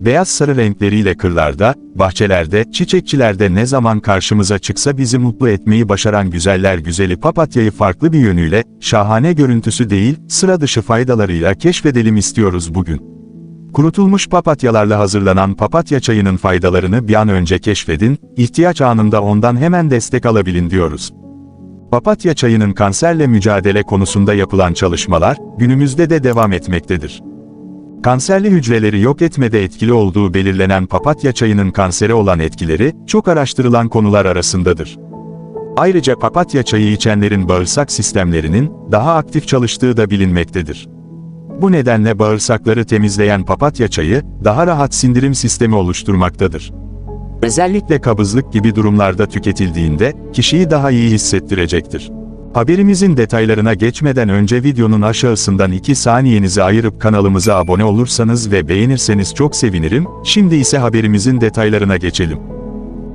Beyaz sarı renkleriyle kırlarda, bahçelerde, çiçekçilerde ne zaman karşımıza çıksa bizi mutlu etmeyi başaran güzeller güzeli papatyayı farklı bir yönüyle, şahane görüntüsü değil, sıra dışı faydalarıyla keşfedelim istiyoruz bugün. Kurutulmuş papatyalarla hazırlanan papatya çayının faydalarını bir an önce keşfedin, ihtiyaç anında ondan hemen destek alabilin diyoruz. Papatya çayının kanserle mücadele konusunda yapılan çalışmalar, günümüzde de devam etmektedir. Kanserli hücreleri yok etmede etkili olduğu belirlenen papatya çayının kansere olan etkileri, çok araştırılan konular arasındadır. Ayrıca papatya çayı içenlerin bağırsak sistemlerinin, daha aktif çalıştığı da bilinmektedir. Bu nedenle bağırsakları temizleyen papatya çayı, daha rahat sindirim sistemi oluşturmaktadır. Özellikle kabızlık gibi durumlarda tüketildiğinde, kişiyi daha iyi hissettirecektir. Haberimizin detaylarına geçmeden önce videonun aşağısından 2 saniyenizi ayırıp kanalımıza abone olursanız ve beğenirseniz çok sevinirim, şimdi ise haberimizin detaylarına geçelim.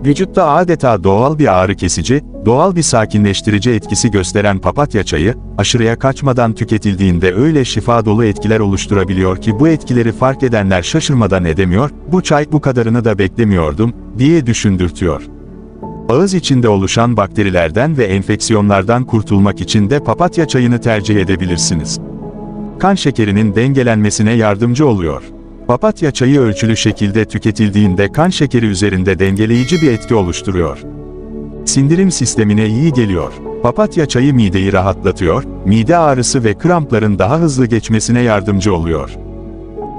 Vücutta adeta doğal bir ağrı kesici, doğal bir sakinleştirici etkisi gösteren papatya çayı, aşırıya kaçmadan tüketildiğinde öyle şifa dolu etkiler oluşturabiliyor ki bu etkileri fark edenler şaşırmadan edemiyor, bu çay bu kadarını da beklemiyordum, diye düşündürtüyor. Ağız içinde oluşan bakterilerden ve enfeksiyonlardan kurtulmak için de papatya çayını tercih edebilirsiniz. Kan şekerinin dengelenmesine yardımcı oluyor. Papatya çayı ölçülü şekilde tüketildiğinde kan şekeri üzerinde dengeleyici bir etki oluşturuyor. Sindirim sistemine iyi geliyor. Papatya çayı mideyi rahatlatıyor, mide ağrısı ve krampların daha hızlı geçmesine yardımcı oluyor.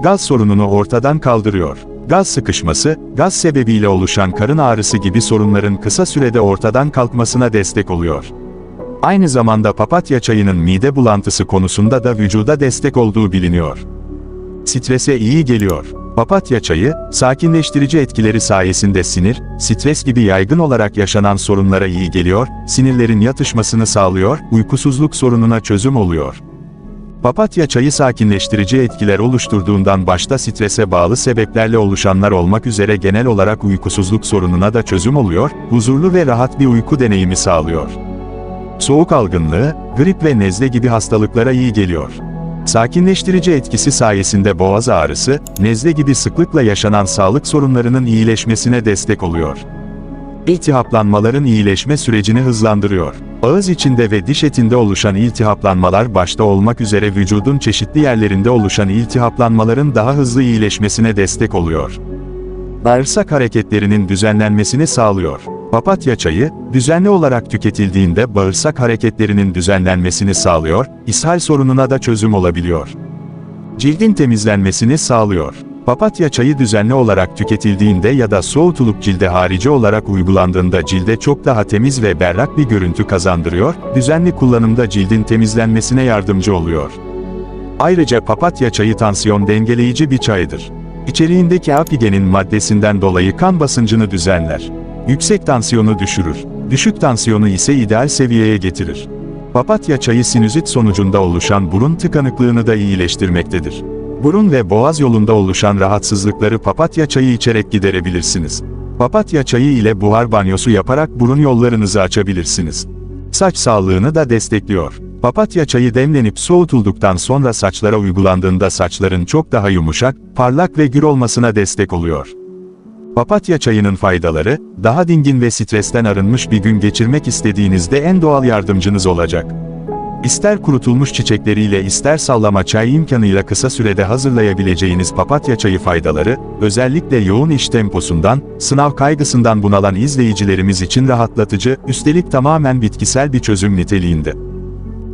Gaz sorununu ortadan kaldırıyor. Gaz sıkışması, gaz sebebiyle oluşan karın ağrısı gibi sorunların kısa sürede ortadan kalkmasına destek oluyor. Aynı zamanda papatya çayının mide bulantısı konusunda da vücuda destek olduğu biliniyor. Strese iyi geliyor. Papatya çayı, sakinleştirici etkileri sayesinde sinir, stres gibi yaygın olarak yaşanan sorunlara iyi geliyor, sinirlerin yatışmasını sağlıyor, uykusuzluk sorununa çözüm oluyor. Papatya çayı sakinleştirici etkiler oluşturduğundan başta strese bağlı sebeplerle oluşanlar olmak üzere genel olarak uykusuzluk sorununa da çözüm oluyor, huzurlu ve rahat bir uyku deneyimi sağlıyor. Soğuk algınlığı, grip ve nezle gibi hastalıklara iyi geliyor. Sakinleştirici etkisi sayesinde boğaz ağrısı, nezle gibi sıklıkla yaşanan sağlık sorunlarının iyileşmesine destek oluyor. İltihaplanmaların iyileşme sürecini hızlandırıyor. Ağız içinde ve diş etinde oluşan iltihaplanmalar başta olmak üzere vücudun çeşitli yerlerinde oluşan iltihaplanmaların daha hızlı iyileşmesine destek oluyor. Bağırsak hareketlerinin düzenlenmesini sağlıyor. Papatya çayı, düzenli olarak tüketildiğinde bağırsak hareketlerinin düzenlenmesini sağlıyor, ishal sorununa da çözüm olabiliyor. Cildin temizlenmesini sağlıyor. Papatya çayı düzenli olarak tüketildiğinde ya da soğutulup cilde harici olarak uygulandığında cilde çok daha temiz ve berrak bir görüntü kazandırıyor, düzenli kullanımda cildin temizlenmesine yardımcı oluyor. Ayrıca papatya çayı tansiyon dengeleyici bir çaydır. İçeriğindeki apigenin maddesinden dolayı kan basıncını düzenler. Yüksek tansiyonu düşürür. Düşük tansiyonu ise ideal seviyeye getirir. Papatya çayı sinüzit sonucunda oluşan burun tıkanıklığını da iyileştirmektedir. Burun ve boğaz yolunda oluşan rahatsızlıkları papatya çayı içerek giderebilirsiniz. Papatya çayı ile buhar banyosu yaparak burun yollarınızı açabilirsiniz. Saç sağlığını da destekliyor. Papatya çayı demlenip soğutulduktan sonra saçlara uygulandığında saçların çok daha yumuşak, parlak ve gür olmasına destek oluyor. Papatya çayının faydaları, daha dingin ve stresten arınmış bir gün geçirmek istediğinizde en doğal yardımcınız olacak. İster kurutulmuş çiçekleriyle ister sallama çay imkanıyla kısa sürede hazırlayabileceğiniz papatya çayı faydaları, özellikle yoğun iş temposundan, sınav kaygısından bunalan izleyicilerimiz için rahatlatıcı, üstelik tamamen bitkisel bir çözüm niteliğinde.